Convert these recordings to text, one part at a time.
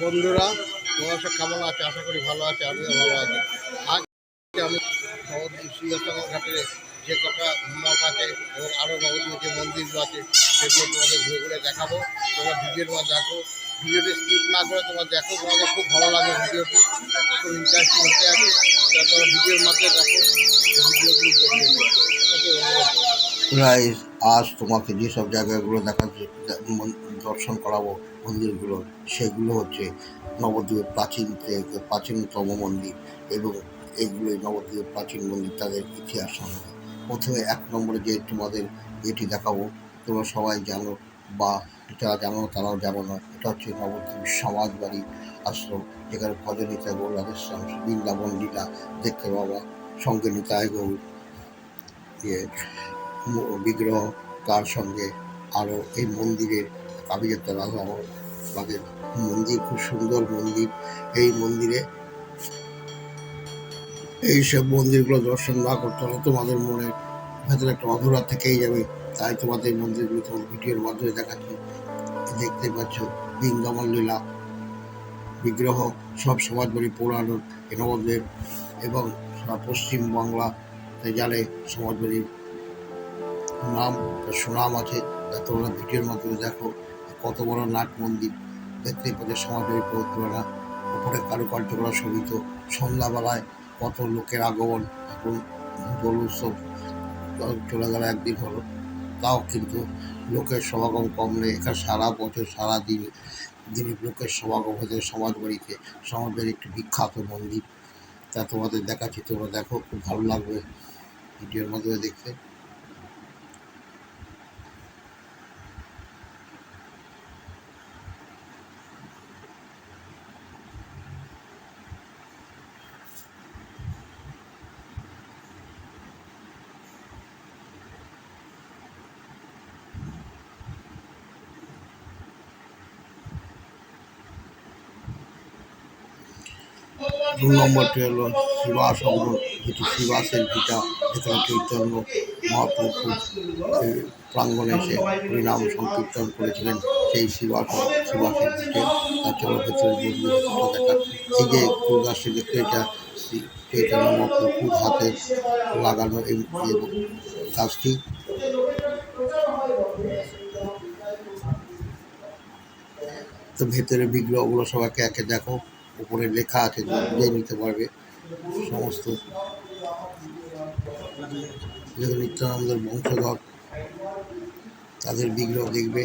বন্ধুরা সব কেমন আছে? আশা করি ভালো আছে, আমিও ভালো আছি। আজ আমি নবদ্বীপ সিংহাসন ঘাটে যে কটা মঠ আছে এবং আরও নবদ্বীপে যে মন্দিরগুলো আছে, সেগুলো তোমাদের ঘুরে ঘুরে দেখাবো। তোমরা ভিডিওর মধ্যে দেখো। ভিডিওটি স্কিপ না করে তোমার দেখো, তোমাদের খুব ভালো লাগে ভিডিওটি। খুব ইন্টারেস্টিং হতে আছে। তোমরা ভিডিওর মাধ্যমে দেখো, ভিডিওগুলো দেখে প্রায় আজ তোমাকে যেসব জায়গাগুলো দেখাচ্ছে দর্শন করাবো, মন্দিরগুলো, সেগুলো হচ্ছে নবদ্বীপের প্রাচীন প্রাচীনতম মন্দির এবং এগুলোই নবদ্বীপের প্রাচীন মন্দির, তাদের ইতিহাস সম্বন্ধে। প্রথমে এক নম্বরে যে তোমাদের এটি দেখাবো, তোমরা সবাই জানো বা যারা জানো তারাও জানো না, এটা হচ্ছে নবদ্বীপ সমাজবাড়ি আশ্রম, যেখানে ভজনিতা গৌর রাধেশ্যাম বৃন্দাবন লীলা দেখতে পাবা সঙ্গে নিতায় গৌর বিগ্রহ তার সঙ্গে আরও এই মন্দিরের কাবিজত্তা রাধা বাগের মন্দির, খুব সুন্দর মন্দির। এই মন্দিরে এই সব মন্দিরগুলো দর্শন না করতে হলে তোমাদের মনে ভেতরে একটা অধরা থেকেই যাবে। তাই তোমাদের মন্দিরগুলো তোমার ভিডিওর মাধ্যমে দেখাচ্ছি। দেখতে পাচ্ছ বৃন্দাবন লীলা, বিগ্রহ, সব সমাজবাড়ি পুরানো নবদ্বীপ এবং সারা পশ্চিমবাংলাতে জানে সমাজবাড়ির নাম সুনাম আছে। তা তোমরা ভিডিওর মাধ্যমে দেখো। কত বড় নাট মন্দির। দেখতেই পাচ্ছ সমাজবাড়ির পবিত্রনা উপরে কারুকার্য করা শোভিত। সন্ধ্যাবেলায় কত লোকের আগমন এখন দোল উৎসব চলে গেল একদিন হলো। তাও কিন্তু লোকের সমাগম কম নেই। এখানে সারা বছর, সারা দিন দিনই লোকের সমাগম হয়েছে সমাজবাড়িতে সমাজবাড়ি একটি বিখ্যাত মন্দির। তা তোমাদের দেখাচ্ছি, তোমরা দেখো, খুব ভালো লাগবে ভিডিওর মাধ্যমে দেখতে। দু নম্বরটি হলো শিবাস অগ্র যেটি শিবাসের পিতা যেখানে চৈতন্য মহাপ্রভু প্রাঙ্গণে এসে হরিনাম সংকীর্তন করেছিলেন সেই শিবাস শিবাসের পিঠে তার চলো ভেতরে বদলে দেখাচ্ছি এই যে ফুলগাছটি দেখতে, এটা চৈতন্য মহাপ্রভুর হাতে লাগানো এই গাছটি। তো ভেতরে বিগ্রহগুলো সবাইকে একে দেখো। উপরে লেখা আছে বুঝে নিতে পারবে সমস্ত। নিত্যানন্দের বংশধর, তাদের বিগ্রহ দেখবে।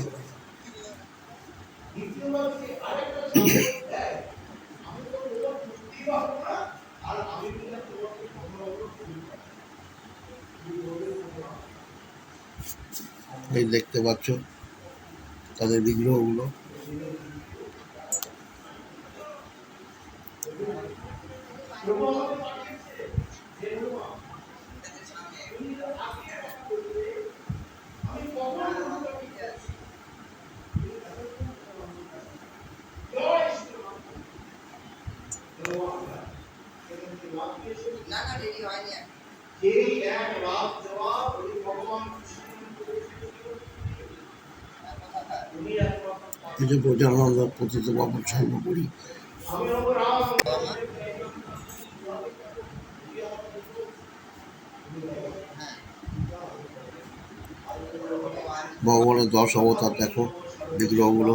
দেখতে পাচ্ছ তাদের বিগ্রহগুলো। যে বোঝানন্দ পতিত বাবু। সর্বোপরি ভগবানের দশ অবতার দেখো বিগ্রহগুলো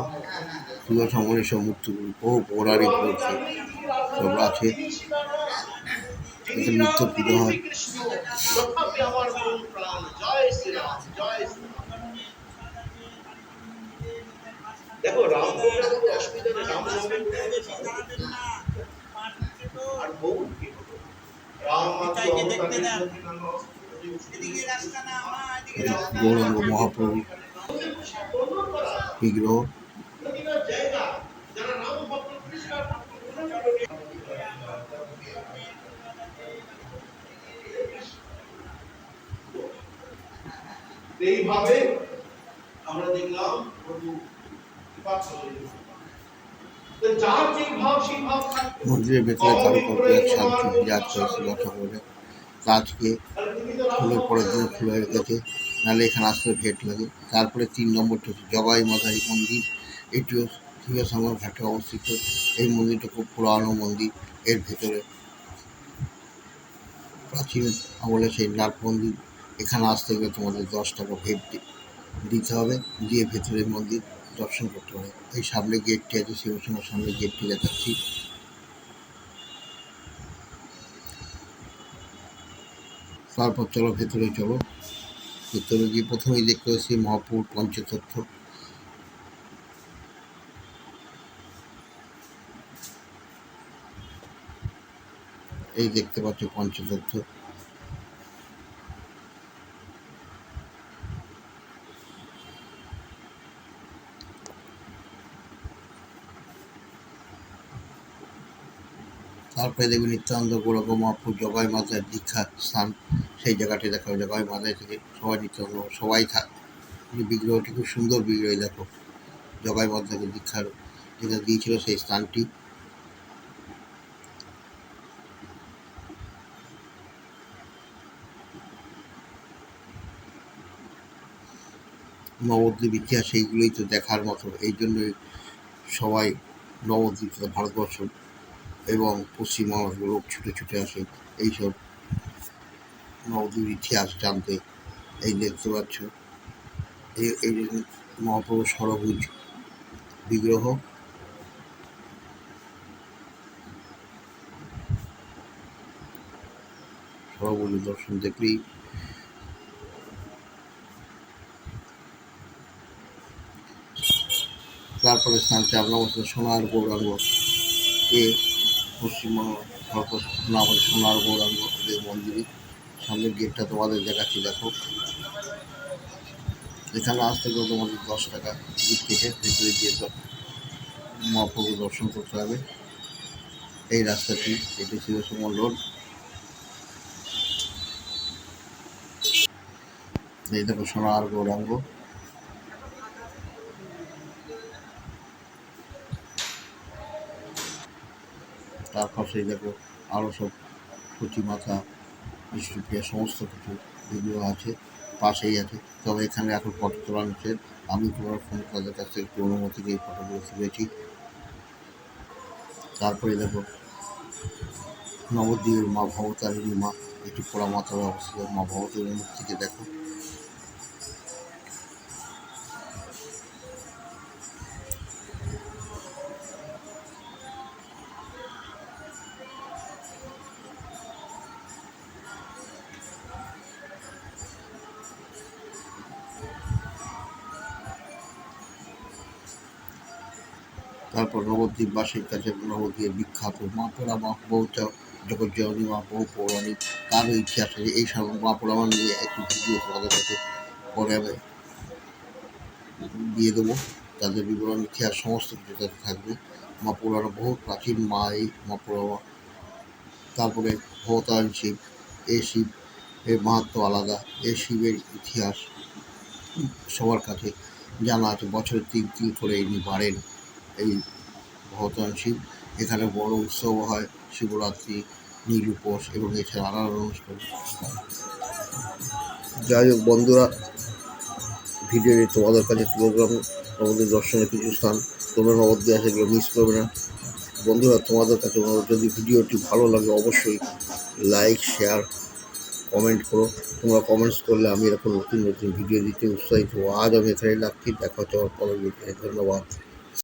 শিব সমনের সব মূর্তিগুলো বহু পৌরাণিক মূর্তি সব আছে। এতে নিত্য পুজো হয়। দেখো রাম অসুবিধা নেই রাম আর বউ? রাম গৌরাঙ্গ মহাপ্রভু বিগ্রহ। এইভাবে আমরা দেখলাম মন্দিরের ভেতরে কারুকর্য এক শান্তি বিরাজ করে শিব ঠাকুরের গাছকে তাহলে তুমি তো ফুলের পরের দিন খুলে রেখেছে। নাহলে এখানে আসতে ভেট লাগে। তারপরে তিন নম্বরটা হচ্ছে জগাই মাতারি মন্দির এটিও শিবসঙ্গর ঘাটে অবস্থিত। এই মন্দিরটা খুব পুরানো মন্দির, এর ভেতরে প্রাচীন আমলে সেই নাট মন্দির। এখানে আসতে গেলে তোমাদের দশ টাকা ভেট দিতে হবে। দিয়ে ভেতরে মন্দির দর্শন করতে হবে। এই সামনে গেটটি আছে শিবসঙ্গের সামনে গেটটি দেখাচ্ছি। তারপর চলো ভেতরে চলো। গিয়ে প্রথমেই দেখতে পাচ্ছি মহাপুর পঞ্চতত্ত্ব। এই দেখতে পাচ্ছ পঞ্চতত্ত্ব। তারপরে দেখবে নিত্যানন্দ গৌরব মহাপুর জগাই মাতার দীক্ষা স্থান। সেই জায়গাটি দেখো জগাই মাতায় থেকে সবাই নিত্যানন্দ, সবাই থাক। বিগ্রহটি খুব সুন্দর বিগ্রহ দেখো। জগাই মাতাকে দীক্ষার যেটা দিয়েছিল সেই স্থানটি। নবদ্বীপ ইতিহাস, এইগুলোই তো দেখার মতো। এই জন্যই সবাই নবদ্বীপ ভারতবর্ষ এবং পশ্চিমবঙ্গের লোক ছুটে ছুটে আসে এইসব নবদ্বীপ ইতিহাস জানতে। এই দেখতে পাচ্ছ এই মহাপ্রভু সরভুজ বিগ্রহ। সরভুজ দর্শন দেখলেই তারপরে স্থান চার নম্বর হচ্ছে সোনার গৌরাঙ্গ। এ পশ্চিমবঙ্গ নামের সোনার গৌরাঙ্গ মন্দিরে সামনের গেটটা তোমাদের দেখাচ্ছি, দেখো। এখানে আসতে গেলে তোমাদের দশ টাকা টিকিট কেটে ভেতরে গিয়ে মহাপ্রভু দর্শন করতে হবে। এই রাস্তাটি, এটি ছিল সুমন রোড। এই দেখো সোনার গৌরাঙ্গ। তার পাশেই দেখো আরও সব কচি মাথা, বিষ্ণুপ্রিয়া, সমস্ত কিছু ভিডিও আছে, পাশেই আছে। তবে এখানে এখন ফটো তোলা নিচ্ছে আমি তোমার ফোন তাদের কাছ থেকে একটু অনুমতি দিয়ে ফটোগুলো তুলেছি। তারপরে দেখো, নবদ্বীপের মা ভবতারিণী মা এটি পোড়া মাথায় অবস্থিত মা ভবতারিণী মূর্তিকে দেখো। তারপর নবদ্বীপ বাসের কাছে নবদ্বীপের বিখ্যাত মা পোড়া মা বৌচা জগজ্জননী মা বহু পৌরাণিক তারও ইতিহাস আছে। এই সব মা পোড়া মা নিয়ে একটি ভিডিও তোমাদের কাছে পরে আমি দিয়ে দেবো। তাদের বিবরণ, ইতিহাস, সমস্ত কিছু তাতে থাকবে। মা পুরানো বহু প্রাচীন মা এই মা পুরানো তারপরে ভবতারণ শিব, এ শিব, এর মাহাত্ম আলাদা। এ শিবের ইতিহাস সবার কাছে জানা আছে। বছরে তিন তিন করে ইনি বাড়েন। এই ভবতারণ শিব এখানে বড় উৎসব হয়, শিবরাত্রি, নীল উপোস এবং এছাড়া নানান অনুষ্ঠান। যাই হোক বন্ধুরা ভিডিওটি তোমাদের কাছে দিলাম আমাদের দর্শনের কিছু স্থান, তোমরা নবদ্বীপ আসে এগুলো মিস করবে না। বন্ধুরা, তোমাদের কাছে যদি ভিডিওটি ভালো লাগে অবশ্যই লাইক শেয়ার কমেন্ট করো। তোমরা কমেন্টস করলে আমি এরকম নতুন নতুন ভিডিও দিতে উৎসাহিত। আজ আমি এখানে রাখছি, দেখা হচ্ছে আমার পরের ধন্যবাদ।